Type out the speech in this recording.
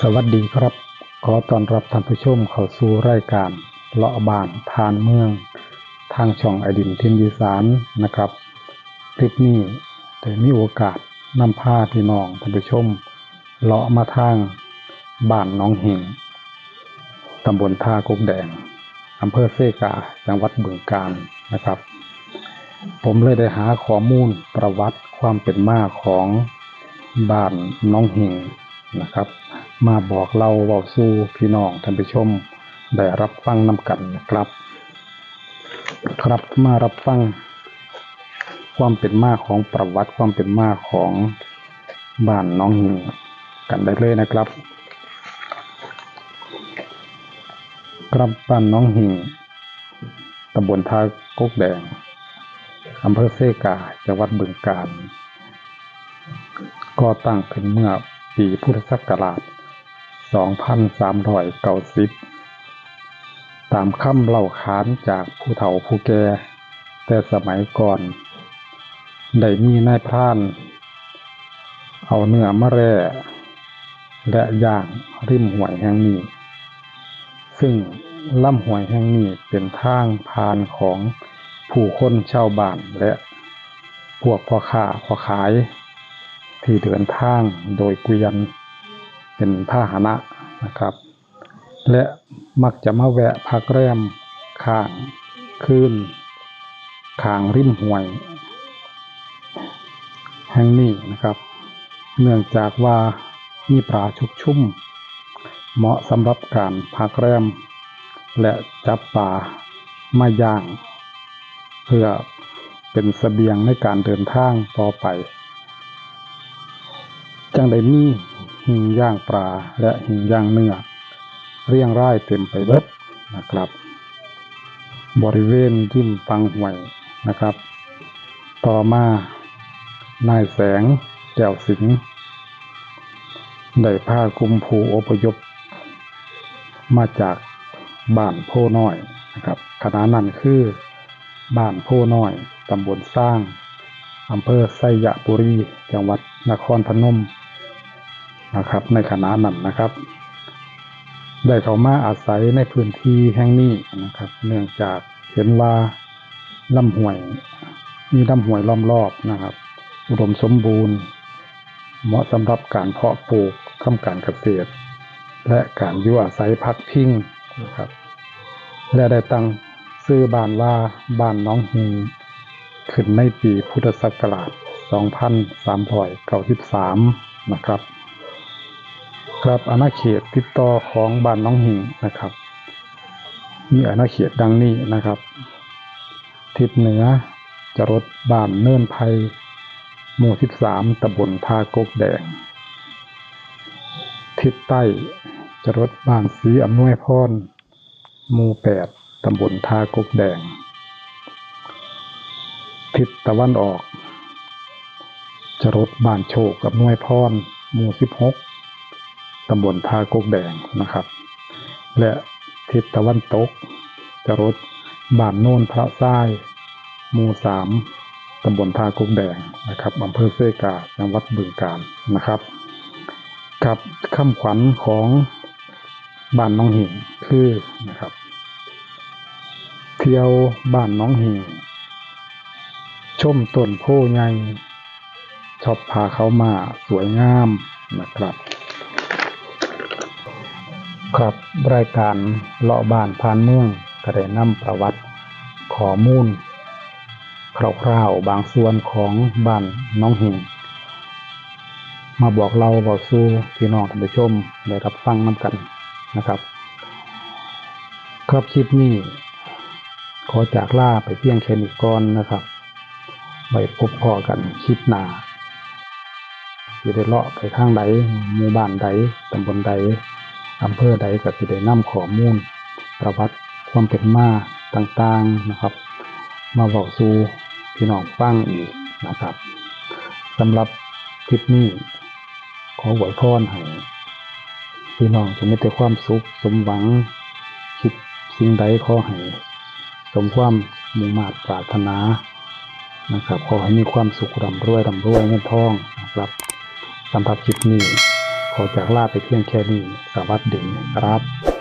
สวัสดีครับ ขอต้อนรับท่านผู้ชมเข้าสู่รายการเลาะบ้านทานเมือง ทางช่องไอดินทินดีสานนะครับ คลิปนี้ได้มีโอกาสนำพาพี่น้องท่านผู้ชมเลาะมาทางบ้านน้องหิงตำบลท่ากกแดงอำเภอเซกาจังหวัดบึงกาฬนะครับ ผมเลยได้หาข้อมูลประวัติความเป็นมาของ บ้านน้องหิงนะครับ มาบอกเล่าเว้าสู่พี่น้องท่านผู้ชมได้รับฟังนำกันนะครับ ครับมารับฟัง ความเป็นมาของประวัติความเป็นมาของบ้านน้องหิงกันได้เลยนะครับ ครับบ้านน้องหิงตำบลท่ากกแดงอำเภอเซกาจังหวัดบึงกาฬ ก็ตั้งขึ้นเมื่อปีพุทธศักราช 2390 ตามคำเล่าขานจากผู้เฒ่าผู้แก่ แต่สมัยก่อน ได้มีนายพราน เอาเนื้อมะแร่และย่างริมห้วยแห่งนี้ ซึ่งลำห้วยแห่งนี้เป็นทางผ่านของผู้คนชาวบ้านและพวกพ่อค้าพ่อขาย ที่เดินทางโดยเกวียนเป็นพาหนะนะครับ และมักจะมาแวะพักแรมข้างคืนข้างริมห้วย แห่งนี้นะครับ เนื่องจากว่ามีปลาชุกชุ่ม เหมาะสำหรับการพักแรม และจับปลามาย่าง เพื่อเป็นเสบียงในการเดินทางต่อไป จังได้มีหิงย่างปลาและหิงย่างเนื้อเรียงรายเต็มไปเบิดนะครับ บริเวณริมฟังห้วยนะครับ ต่อมานายแสงแก้วสิงห์ได้พากุมผูอพยพ มาจากบ้านโพน้อยนะครับขณะนั้นคือบ้านโพน้อยตำบลสร้างอำเภอไสยบุรี จังหวัดนครพนม นะครับ ในขณะนั้นนะครับ ได้เข้ามาอาศัยในพื้นที่แห่งนี้นะครับ เนื่องจากเห็นว่าลำห้วย มีลำห้วยล้อมรอบนะครับ อุดมสมบูรณ์ เหมาะสำหรับการเพาะปลูกทำการเกษตร และการอยู่อาศัยพักพิงนะครับ และได้ตั้งชื่อบ้านว่าบ้านน้องฮีขึ้นในปีพุทธศักราช 2393 นะครับ ครับอาณาเขตติดต่อของบ้านน้องหิงนะครับ มีอาณาเขตดังนี้นะครับ ทิศเหนือจะรถบ้านเนินไพหมู่ 13ตำบลทากกแดง ทิศใต้จะรถบ้านสีอำนวยพรหมู่ 8ตำบลทากกแดง ทิศตะวันออกจะรถบ้านโชคอำนวยพรหมู่ 16ตำบลท่ากกแดงนะครับ และทิศตะวันตกจะรถบ้านโน่นพระทรายหมู่สามตำบลท่ากกแดงนะครับอำเภอเซกาจังหวัดบึงกาฬนะครับกับคำขวัญของบ้านน้องหิงคือนะครับ เที่ยวบ้านน้องหิงชมต้นโพใหญ่ชอบพาเขามาสวยงามนะครับ ครับรายการเลาะบ้านพานเมืองก็ได้นำประวัติข้อมูลคร่าวๆบางส่วนของบ้านน้องหิงมาบอกเราบอกสู่พี่น้องท่านผู้ชมได้รับฟังน้ำกันนะครับ ครับคลิปนี้ ขอจากล่าไปเพียงแค่นี้ก่อนนะครับไว้พบพอกันคลิปหน้าสิได้เลาะไปทางใดหมู่บ้านใดตำบลใด อำเภอใดก็สิได้นำข้อมูล ประวัติความเป็นมาต่างๆนะครับ มาบอกสู่พี่น้องฟังอีกนะครับสำหรับคลิปนี้ ขอไหวพรให้พี่น้องจะมีแต่ความสุขสมหวัง คิดสิ่งใดขอให้สมความมุ่งมา่ปรารถนานะครับขอให้มีความสุขร่ำรวยร่ำรวยเงินทองนะครับสำหรับคลิปนี้ ขอจากลาไปเพียงแค่นี้ สวัสดีครับ